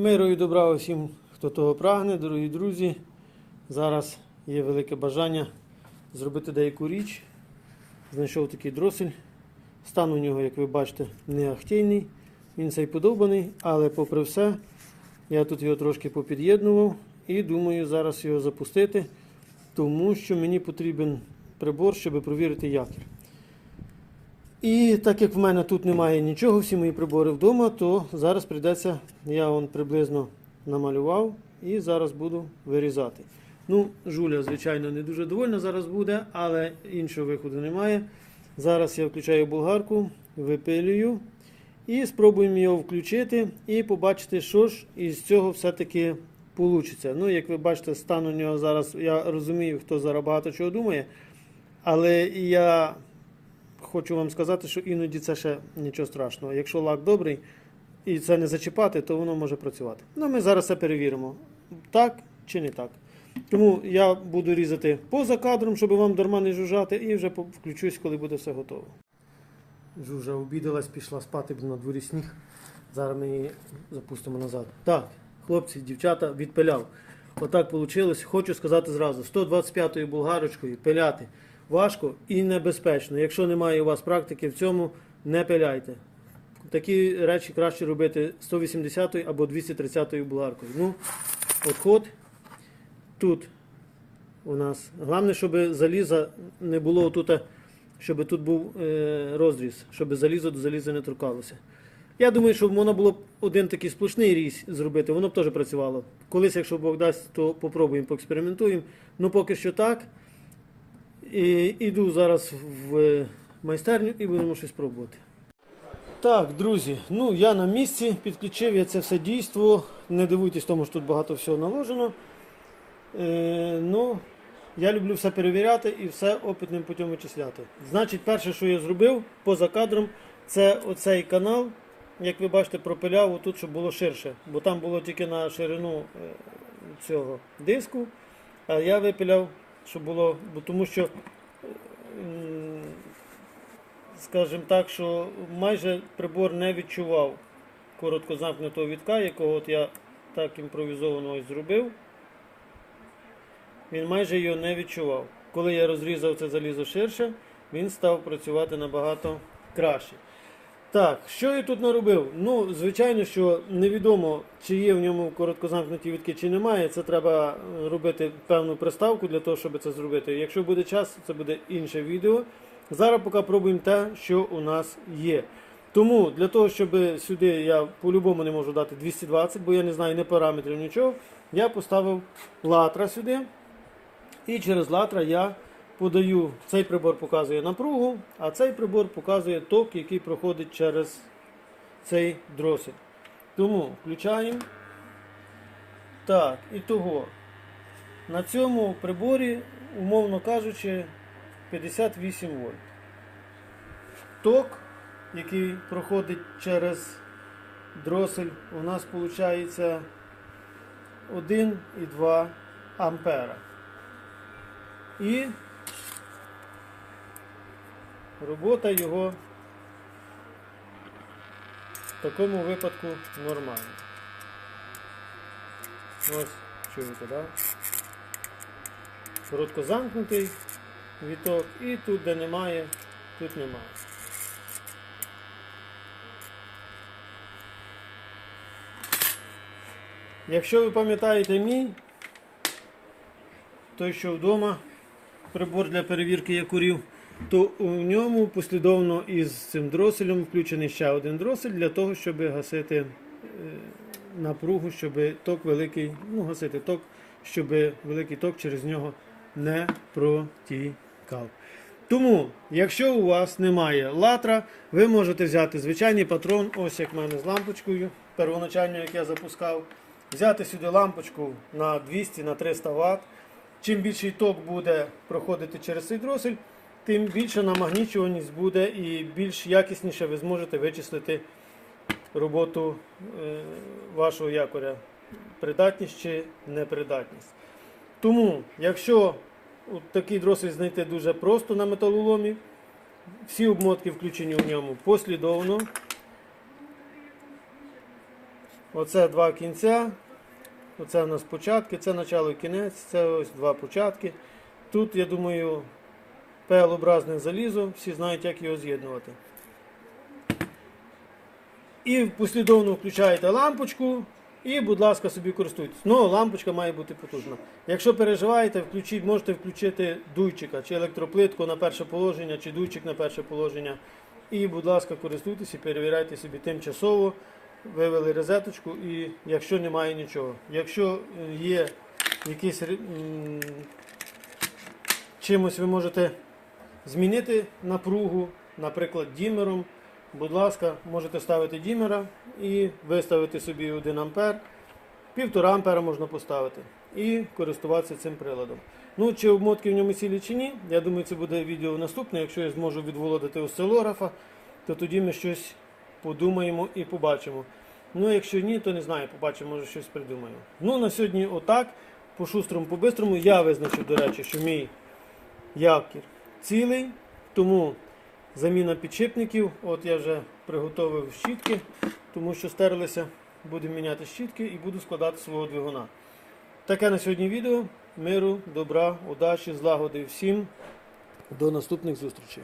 Миру і добра усім, хто того прагне, дорогі друзі. Зараз є велике бажання зробити деяку річ. Знайшов такий дросель. Стан у нього, як ви бачите, не ахтійний. Він цей подобаний, але попри все, я тут його трошки попід'єднував і думаю зараз його запустити, тому що мені потрібен прибор, щоб провірити якір. І так як в мене тут немає нічого, всі мої прибори вдома, то зараз прийдеться, я вон приблизно намалював і зараз буду вирізати. Ну, Жуля, звичайно, не дуже довольна зараз буде, але іншого виходу немає. Зараз я включаю болгарку, випилюю і спробуємо його включити і побачити, що ж із цього все-таки вийде. Ну, як ви бачите, стан у нього зараз, я розумію, хто зараз багато чого думає, але я хочу вам сказати, що іноді це ще нічого страшного. Якщо лак добрий і це не зачіпати, то воно може працювати. Ну, ми зараз це перевіримо. Так чи не так. Тому я буду різати поза кадром, щоб вам дарма не жужжати, і вже включусь, коли буде все готово. Жужа обідалась, пішла спати, бо на дворі сніг. Зараз ми її запустимо назад. Так, хлопці, дівчата, відпиляв. Отак вийшло. Хочу сказати зразу: 125-ю болгарочкою пиляти важко і небезпечно. Якщо немає у вас практики в цьому, не пиляйте. Такі речі краще робити 180 або 230 болгаркою. Ну, отход тут у нас. Головне, щоб заліза не було тут, щоб тут був е, розріз, щоб залізо до заліза не торкалося. Я думаю, що воно було б один такий сплошний різ зробити, воно б теж працювало. Колись, якщо Бог дасть, то попробуємо, поекспериментуємо. Ну поки що так. І іду зараз в майстерню і будемо щось пробувати. Так, друзі, ну я на місці, підключив я це все дійство. Не дивуйтесь тому, що тут багато всього наложено. Е, ну, я люблю все перевіряти і все опитним путем вичисляти. Значить, перше, що я зробив поза кадром, це оцей канал, як ви бачите, пропиляв отут, щоб було ширше. Бо там було тільки на ширину е, цього диску. А я випиляв, щоб було, бо тому що, скажімо так, що майже прибор не відчував короткозамкнутого вітка, якого от я так імпровізовано ось зробив. Він майже його не відчував. Коли я розрізав це залізо ширше, він став працювати набагато краще. Так, що я тут наробив? Ну, звичайно, що невідомо, чи є в ньому короткозамкнуті вітки, чи немає. Це треба е, робити певну приставку для того, щоб це зробити. Якщо буде час, це буде інше відео. Зараз поки пробуємо те, що у нас є. Тому для того, щоб сюди я по-любому не можу дати 220, бо я не знаю ні параметрів, нічого. Я поставив латра сюди. І через латра я подаю, цей прибор показує напругу, а цей прибор показує ток, який проходить через цей дросель. Тому включаємо. Так, і того. На цьому приборі, умовно кажучи, 58 вольт. Ток, який проходить через дросель, у нас виходить 1,2 ампера. І робота його в такому випадку нормальна. Ось, чуєте, да? Короткозамкнутий віток і тут, де немає, тут немає. Якщо ви пам'ятаєте мій, той, що вдома, прибор для перевірки якурів, то у ньому послідовно із цим дроселем включений ще один дросель для того, щоб гасити е, напругу, щоб ток великий, ну гасити ток, щоб великий ток через нього не протікав. Тому, якщо у вас немає латра, ви можете взяти звичайний патрон, ось як в мене з лампочкою, первоначально, як я запускав, взяти сюди лампочку на 200 на 300 Вт. Чим більший ток буде проходити через цей дросель, тим більша намагнічуваність буде і більш якісніше ви зможете вичислити роботу е, вашого якоря, придатність чи непридатність. Тому, якщо такий дросель знайти дуже просто на металоломі, всі обмотки включені в ньому послідовно. Оце два кінця. Оце у нас початки, це начало і кінець, це ось два початки. Тут, я думаю, П-образне залізо, всі знають, як його з'єднувати. І послідовно включаєте лампочку і, будь ласка, собі користуйтесь. Ну, лампочка має бути потужна. Якщо переживаєте, включіть, можете включити дуйчика, чи електроплитку на перше положення, чи дуйчик на перше положення. І, будь ласка, користуйтесь і перевіряйте собі тимчасово. Вивели розеточку і якщо немає нічого. Якщо е, є якийсь чимось ви можете змінити напругу, наприклад, дімером. Будь ласка, можете ставити дімера і виставити собі 1 ампер, 1,5 ампера можна поставити і користуватися цим приладом. Ну, чи обмотки в ньому цілі чи ні, я думаю, це буде відео наступне. Якщо я зможу відволодити осцилографа, то тоді ми щось подумаємо і побачимо. Ну, якщо ні, то не знаю, побачимо, може щось придумаємо. Ну, на сьогодні отак. По шустрому, по бистрому я визначив, до речі, що мій якір цілий, тому заміна підшипників. От я вже приготовив щітки, тому що стерлися. Будемо міняти щітки і буду складати свого двигуна. Таке на сьогодні відео. Миру, добра, удачі, злагоди всім. До наступних зустрічей.